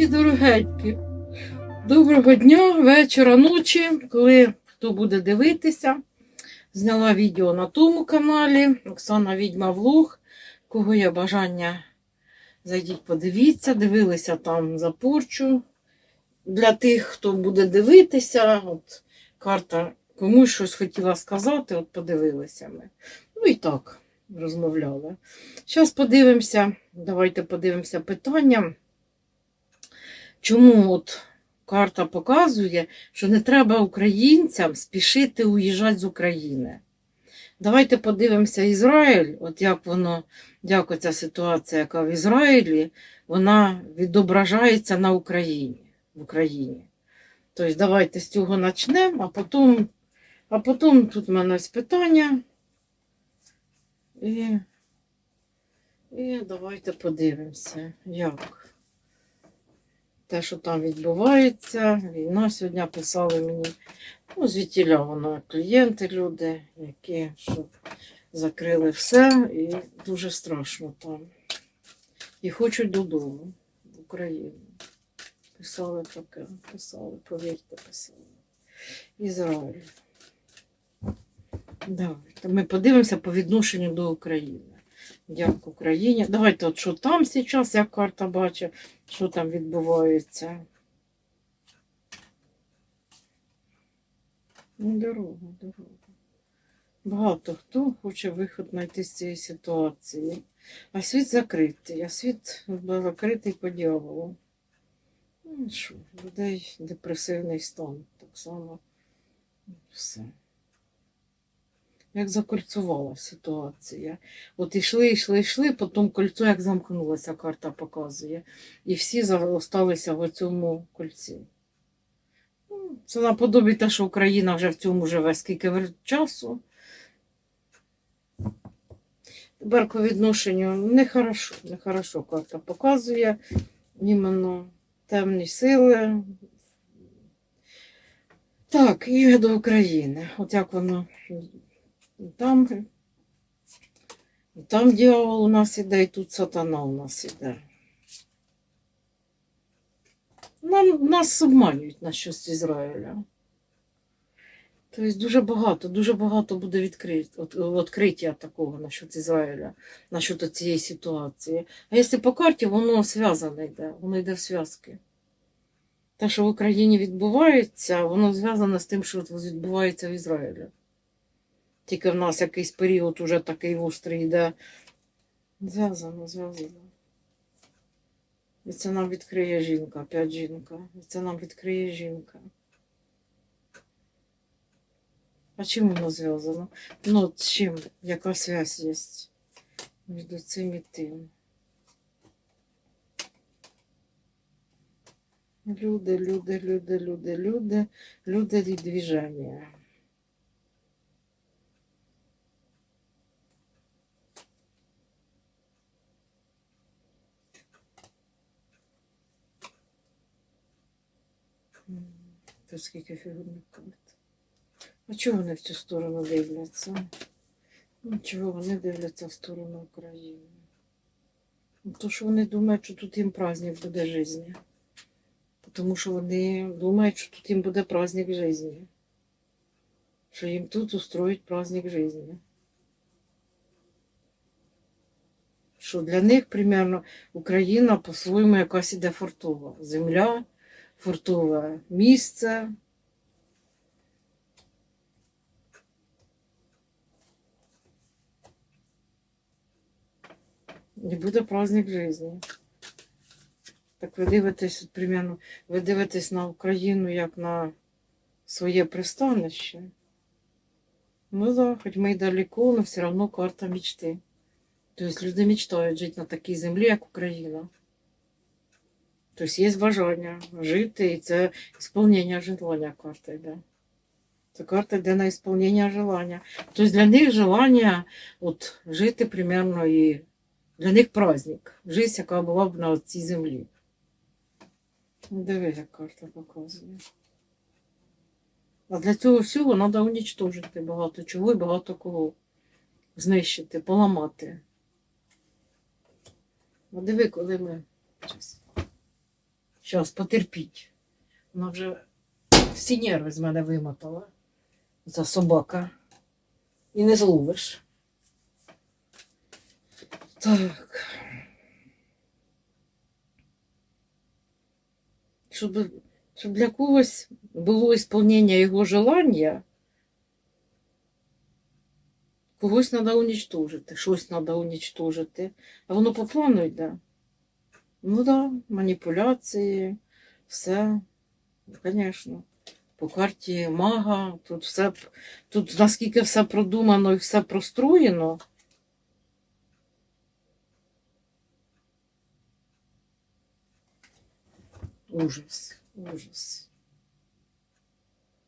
Дорогенькі, дорогенькі. Доброго дня, вечора, ночі, коли хто буде дивитися. Зняла відео на тому каналі Оксана Відьма Влог. Кого є бажання, зайдіть, подивіться, дивилися там за порчу. Для тих, хто буде дивитися, от карта комусь щось хотіла сказати, от подивилися ми. Ну і так, розмовляли. Зараз подивимося, давайте подивимося питання. Чому от карта показує, що не треба українцям спішити уїжджати з України? Давайте подивимося Ізраїль, от як воно, як оця ситуація, яка в Ізраїлі, вона відображається на Україні. В Україні. Тобто давайте з цього почнемо, а потім, а потім тут в мене питання. І, і давайте подивимося, як те, що там відбувається. Війна сьогодні писали мені. Ну, звідтіля воно клієнти, люди, які щоб закрили все, і дуже страшно там. І хочуть додому, в Україну. Писали таке, писали, повірте, писали. Ізраїль. Давайте ми подивимося по відношенню до України. Як Україні. Давайте, от що там зараз, як карта бачить, що там відбувається. Ну, дорога, дорога. Багато хто хоче виход знайти з цієї ситуації. А світ закритий, а світ закритий по дьяволу. Ну, що, людей депресивний стан. Так само все. Як закольцувала ситуація. От йшли, йшли, йшли, потім кольцо як замкнулося, карта показує. І всі залишилися в цьому кольці. Ну, Це наподобі те, що Україна вже в цьому живе скільки часу. Тепер по відношенню нехорошо, нехорошо карта показує іменно темні сили. Так, і до України. От як воно і там дьявол у нас іде, і тут сатана у нас іде. Нам, нас обманюють на щось Ізраїля. Тобто дуже багато, дуже багато буде відкрит, відкриття такого насчет Ізраїля, насчет цієї ситуації. А якщо по карті, воно зв'язане йде, воно йде в зв'язки. Те, що в Україні відбувається, воно зв'язане з тим, що відбувається в Ізраїлі. Тільки в нас якийсь період уже такий гострий йде. Зв'язано, зв'язано. І це нам відкриє жінка, опять жінка. І це нам відкриє жінка. А чим воно зв'язано? Ну, з чим? Яка зв'язь є між цим і тим? Люди, люди, люди, люди, люди, люди і движення. Тут скільки фігурних карт. А чого вони в цю сторону дивляться? Ну, чого вони дивляться в сторону України? Ну, То, що вони думають, що тут їм праздник буде житті. Тому що вони думають, що тут їм буде праздник житті. Що їм тут устроїть праздник житті. Що для них, примерно, Україна по-своєму якась іде фортова. Земля, фортове місце. І буде праздник житті. Так ви дивитесь, от, примерно, ви дивитесь на Україну як на своє пристанище. Ну да, хоч ми й далеко, але все одно карта мечти. Тобто люди мечтають жити на такій землі, як Україна. Тобто є бажання жити, і це сповнення желання карта йде. Це карта йде на сповнення желання. Тобто для них желання от, жити примерно і для них праздник. Життя, яка була б на цій землі. Диви, як карта показує. А для цього всього треба унічтожити багато чого і багато кого. Знищити, поламати. Диви, коли ми. Щас. Потерпіть. Вона вже всі нерви з мене вимотала. За собака. І не зловиш. Так. Щоб, щоб для когось було ісполнення його желання, когось треба уничтожити, щось треба уничтожити. А воно по плану йде. Ну да, маніпуляції, все, звісно. По карті мага, тут все, тут наскільки все продумано і все простроєно. Ужас, ужас.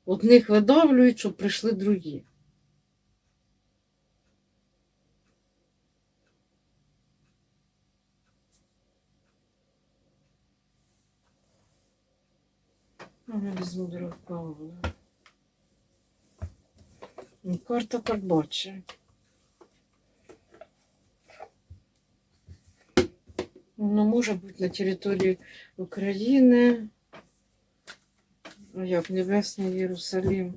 Одних видавлюють, щоб прийшли другі. Я візьму другу каву. Ну, Карта бачить. Ну, може бути на території України. Як Небесний Єрусалим.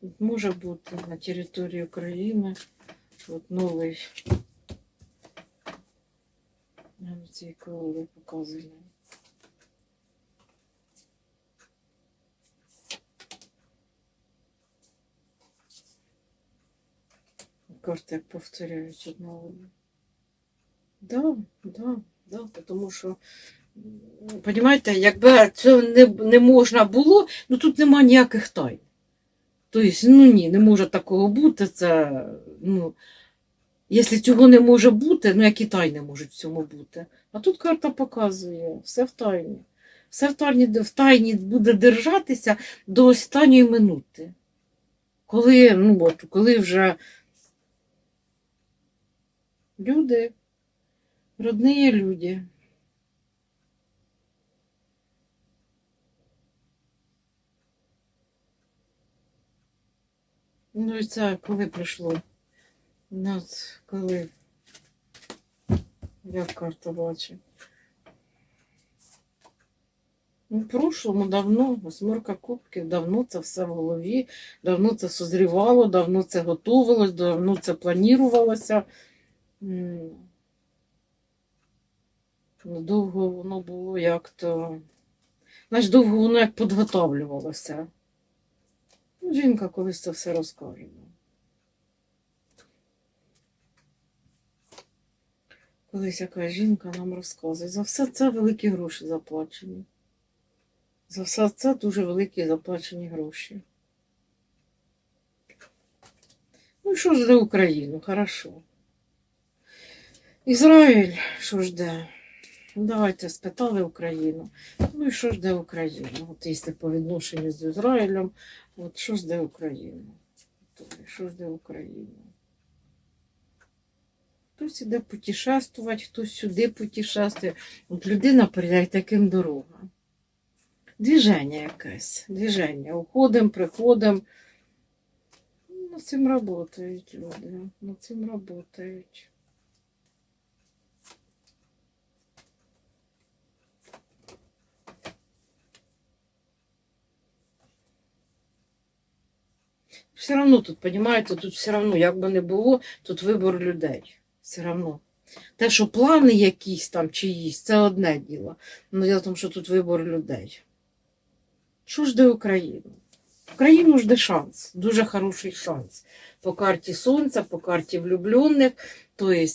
Тут Може бути на території України. От новий. Я на цій коли показую. Карти повторяють одна одну. Да, да, да, тому що, м, якби це не, не можна було, ну тут нема ніяких тайн. Тобто, ну ні, не може такого бути. Це, ну, якщо цього не може бути, ну які тайни можуть в цьому бути? А тут карта показує, все в тайні. Все в тайні, в тайні буде держатися до останньої минути. Коли, ну, от, коли вже люди, родні люди. Ну і це коли прийшло? От коли як карта бачить. Ну, в прошлому давно, восьмерка кубків, давно це все в голові, давно це созрівало, давно це готувалось, давно це планувалося. Довго воно було як-то. Знаєш, довго воно як підготовлювалося. Ну, жінка колись це все розкаже. Колись якась жінка нам розказує. За все це великі гроші заплачені. За все це дуже великі заплачені гроші. Ну що жде Україну? Хорошо. Ізраїль, що жде? Ну, Давайте спитали Україну. Ну і що жде Україну? От якщо по відношенню з Ізраїлем, от що жде Україну? Тобто, Що жде Україну? Хтось іде путешествувати, хтось сюди путешествує. От людина перейде таким дорогам. Движення якесь, движення. Уходимо, приходимо. Над цим працюють люди. Над цим працюють. Все равно тут, понимаете, тут все равно, як би не було, тут вибор людей. Все равно. Те, що плани якісь там чиїсь, це одне діло. Ну, діло в тому, що тут вибор людей. Що жде Україну? Україну жде шанс, дуже хороший шанс. По карті Сонця, по карті влюблених. Тобто,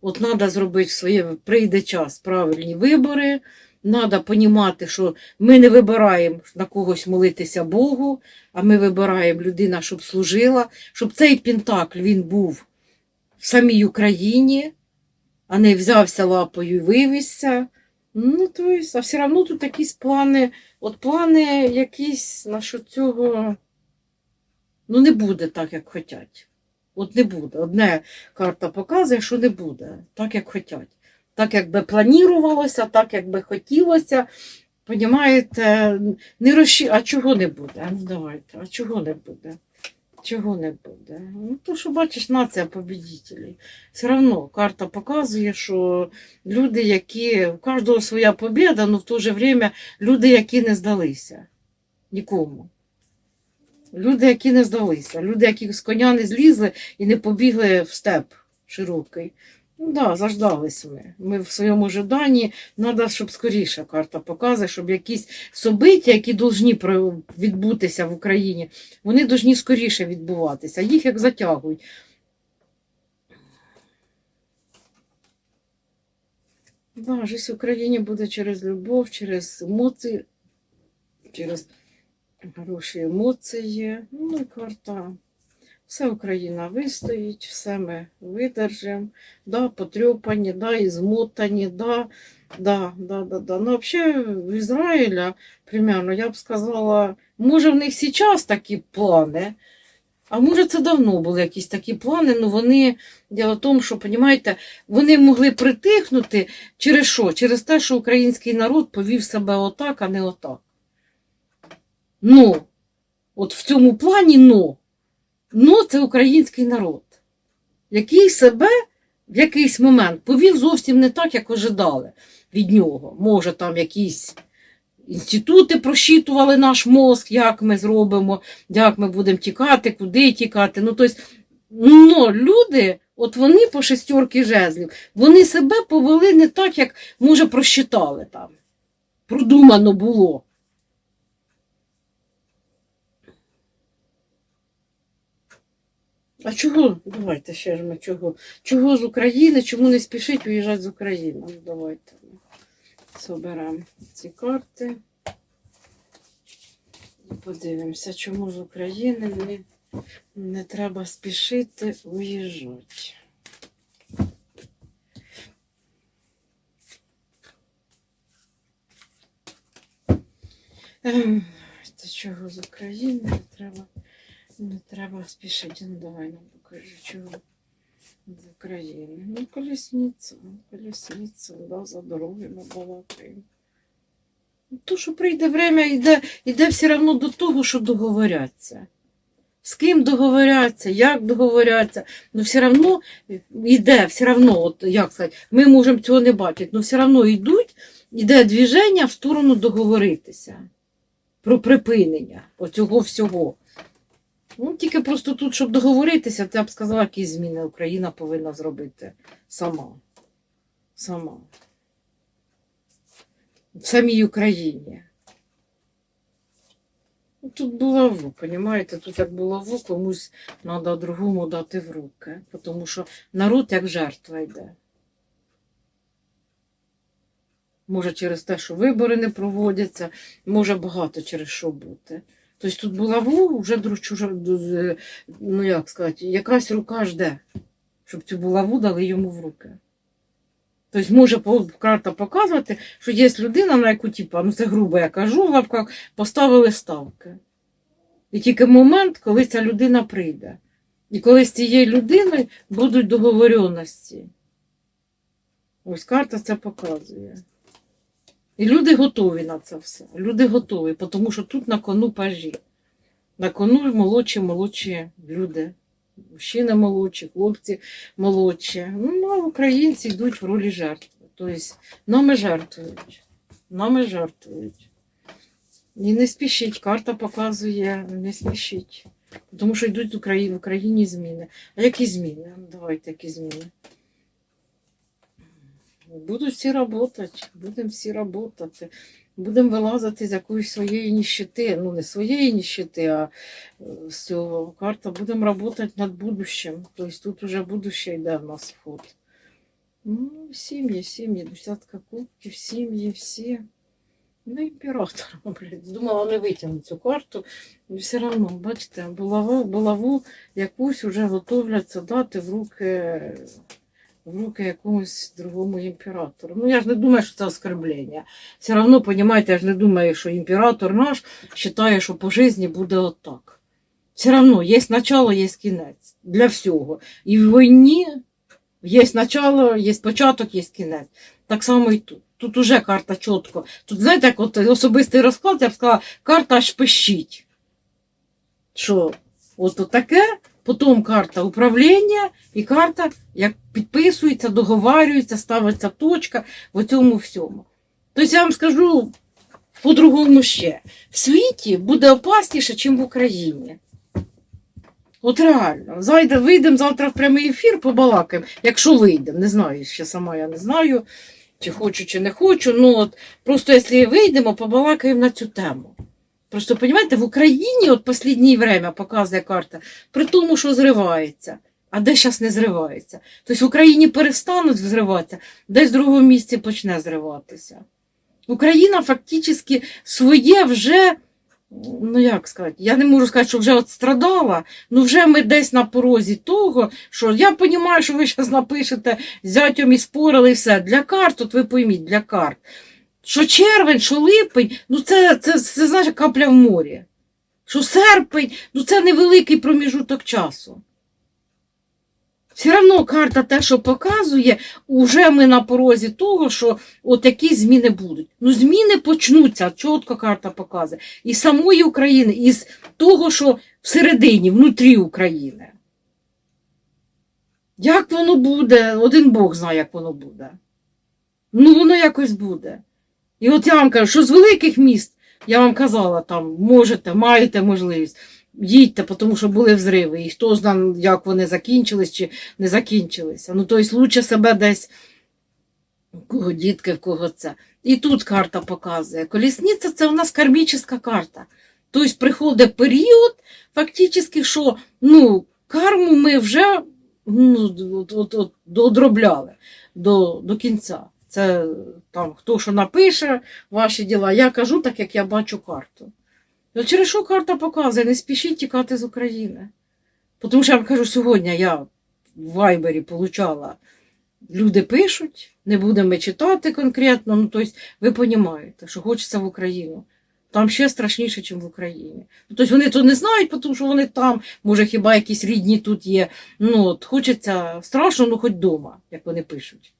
от треба зробити своє, прийде час, правильні вибори. Треба розуміти, що ми не вибираємо на когось молитися Богу, а ми вибираємо людина, щоб служила, щоб цей пентакль він був в самій Україні, а не взявся лапою і вивізся. Ну, то есть, а все одно тут якісь плани, от плани якісь насчет цього, ну, не буде так, як хочуть. От не буде. Одне карта показує, що не буде так, як хочуть. Так, як би планувалося, так, як би хотілося. Понімаєте, не розші... а чого не буде? Ну давайте, а чого не буде? Чого не буде? Ну, то, що бачиш, нація побідітелів. Все одно карта показує, що люди, які у кожного своя побіда, але в то же время люди, які не здалися нікому. Люди, які не здалися, люди, які з коня не злізли і не побігли в степ широкий. Ну так, да, заждались ми. Ми в своєму ожиданні треба, щоб скоріше карта показує, щоб якісь собиття, які повинні відбутися в Україні, вони повинні скоріше відбуватися. Їх як затягують. Да, життя в Україні буде через любов, через емоції, через хороші емоції. Ну і карта. Все Україна вистоїть, все ми видержимо. Да, потрьопані, да, і змотані, да, да, да, да, да. Ну, взагалі, в Ізраїля, примерно, я б сказала, може, в них зараз такі плани, а може, це давно були якісь такі плани, ну вони, діло в тому, що, розумієте, вони могли притихнути через що? Через те, що український народ повів себе отак, а не отак. Ну, от в цьому плані ну. Ну, це український народ, який себе в якийсь момент повів зовсім не так, як ожидали від нього. Може, там якісь інститути просчитували наш мозк, як ми зробимо, як ми будемо тікати, куди тікати. Ну, тобто, ну, люди, от вони по шестерки жезлів, вони себе повели не так, як, може, просчитали там. Продумано було. А чого? Давайте ще ж ми чого? Чого з України? Чому не спішить уїжджати з України? Ну, давайте соберемо ці карти. Подивимося, чому з України не, не треба спішити уїжджати. Ем, Та чого з України не треба? Не треба спішити. Ну, давай нам покажи, чого з України. Ну, колесниця, колесниця, да, за дороги ми балакаємо. Ну, То, що прийде время, йде, йде все одно до того, що договоряться. З ким договоряться, як договоряться, ну все одно йде, все одно, от як сказати, ми можемо цього не бачити, але все одно йдуть, йде движення в сторону договоритися про припинення оцього всього. Ну, тільки просто тут, щоб договоритися, я б сказала, які зміни Україна повинна зробити сама. Сама. В самій Україні. Ну, Тут булаву, розумієте? Тут як булаву, комусь треба другому дати в руки. Тому що народ як жертва йде. Може через те, що вибори не проводяться, може багато через що бути. Тобто тут булаву вже друг чужа, ну як сказати, якась рука жде, щоб цю булаву дали йому в руки. Тобто може карта показувати, що є людина, на яку, типа, ну це грубо я кажу в лапках, поставили ставки. І тільки момент, коли ця людина прийде. І коли з цією людиною будуть договоренності. Ось карта це показує. І люди готові на це все. Люди готові, тому що тут на кону пажі. На кону молодші, молодші люди. Мужчини молодші, хлопці молодші. Ну, а українці йдуть в ролі жертви. Тобто нами жертвують. Нами жертвують. І не спішіть, карта показує, не спішіть. Тому що йдуть в Україні, зміни. А які зміни? Давайте які зміни. Будуть всі працювати, будемо всі працювати. Будемо вилазити з якоїсь своєї ніщити. Ну, не своєї ніщити, а е, з цього карта. Будемо працювати над будущим. Тобто тут вже будуще йде в нас вход. Ну, сім'ї, сім'ї, десятка кубків, сім'ї, всі. Ну, імператор, блядь. Думала, не витягну цю карту. І все одно, бачите, булаву, булаву якусь вже готовляться дати в руки в руки якомусь другому імператору. Ну, я ж не думаю, що це оскорблення. Все одно, розумієте, я ж не думаю, що імператор наш вважає, що по житті буде отак. Все одно є начало, є кінець для всього. І в війні є начало, є початок, є кінець. Так само і тут. Тут уже карта чітко. Тут, знаєте, як от особистий розклад, я б сказала, карта аж пищить. Що От таке, потім карта управління і карта, як підписується, договарюється, ставиться точка в цьому всьому. Тобто я вам скажу по-другому ще. В світі буде опасніше, ніж в Україні. От реально. Зайде, вийдемо завтра в прямий ефір, побалакаємо. Якщо вийдемо, не знаю, ще сама я не знаю, чи хочу, чи не хочу. Ну от просто якщо вийдемо, побалакаємо на цю тему. Просто, розумієте, в Україні от останнє время показує карта, при тому, що зривається. А де зараз не зривається? Тобто в Україні перестануть зриватися, десь в другому місці почне зриватися. Україна фактично своє вже, ну як сказати, я не можу сказати, що вже от страдала, ну вже ми десь на порозі того, що я розумію, що ви зараз напишете з зятьом і спорили і все. Для карт, от ви пойміть, для карт. Що червень, що липень, ну це, це, це, знаєш, капля в морі. Що серпень, ну це невеликий проміжуток часу. Все одно карта те, що показує, уже ми на порозі того, що от які зміни будуть. Ну, зміни почнуться, чітко карта показує. І самої України, і з того, що всередині, внутрі України. Як воно буде, один Бог знає, як воно буде. Ну, воно якось буде. І от я вам кажу, що з великих міст, я вам казала, там можете, маєте можливість, їдьте, тому що були взриви, і хто знає, як вони закінчились чи не закінчилися. Ну, тобто, лучше себе десь, кого дітки, в кого це. І тут карта показує. Колісниця це у нас кармічна карта. Тобто приходить період, фактично, що ну, карму ми вже ну, от, от, от, одробляли до, до кінця. Це там хто що напише, ваші діла. Я кажу так, як я бачу карту. Ну, через що карта показує? Не спішіть тікати з України. Тому що я вам кажу, сьогодні я в Вайбері получала, люди пишуть, не будемо читати конкретно, ну тобто ви розумієте, що хочеться в Україну. Там ще страшніше, ніж в Україні. Тобто вони то не знають, тому що вони там, може, хіба якісь рідні тут є. Ну, от, хочеться страшно, ну хоч вдома, як вони пишуть.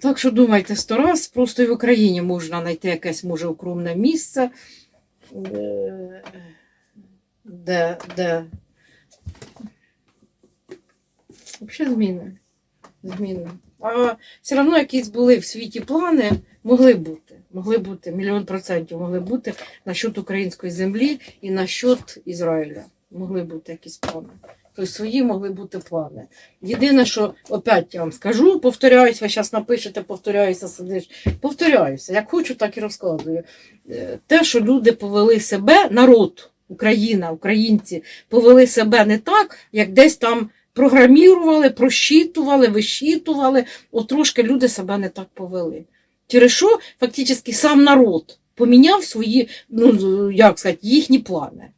Так що думайте сто раз, просто і в Україні можна знайти якесь, може, укромне місце, е, де, де... Взагалі зміни. Зміни. А все одно якісь були в світі плани, могли бути. Могли бути, мільйон процентів могли бути насчет української землі і насчет Ізраїля. Могли бути якісь плани. Тобто свої могли бути плани. Єдине, що опять я вам скажу, повторяюсь, ви зараз напишете, повторяюся, сидиш. Повторяюся, як хочу, так і розказую. Е, Те, що люди повели себе, народ, Україна, українці повели себе не так, як десь там програмірували, просчитували, вищитували. От трошки люди себе не так повели. Через що фактично сам народ поміняв свої, ну як сказати, їхні плани.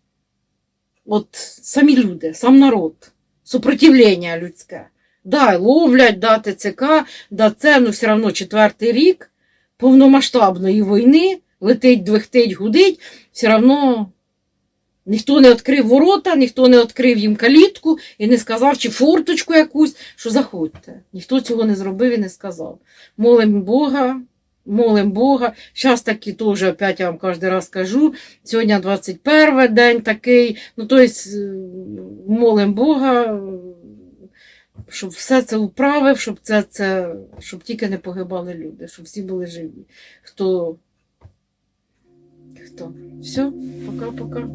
От самі люди, сам народ, супротивлення людське. Да, ловлять, да, ТЦК, да, це, ну все одно четвертий рік повномасштабної війни, летить, двихтить, гудить, все одно ніхто не відкрив ворота, ніхто не відкрив їм калітку і не сказав, чи форточку якусь, що заходьте. Ніхто цього не зробив і не сказав. Молим Бога, молим Бога. Зараз таки теж опять я вам кожен раз кажу. Сьогодні 21 день такий. Ну, тобто, молим Бога, щоб все це управив, щоб це, це, щоб тільки не погибали люди, щоб всі були живі. Хто? Хто? Все, пока-пока.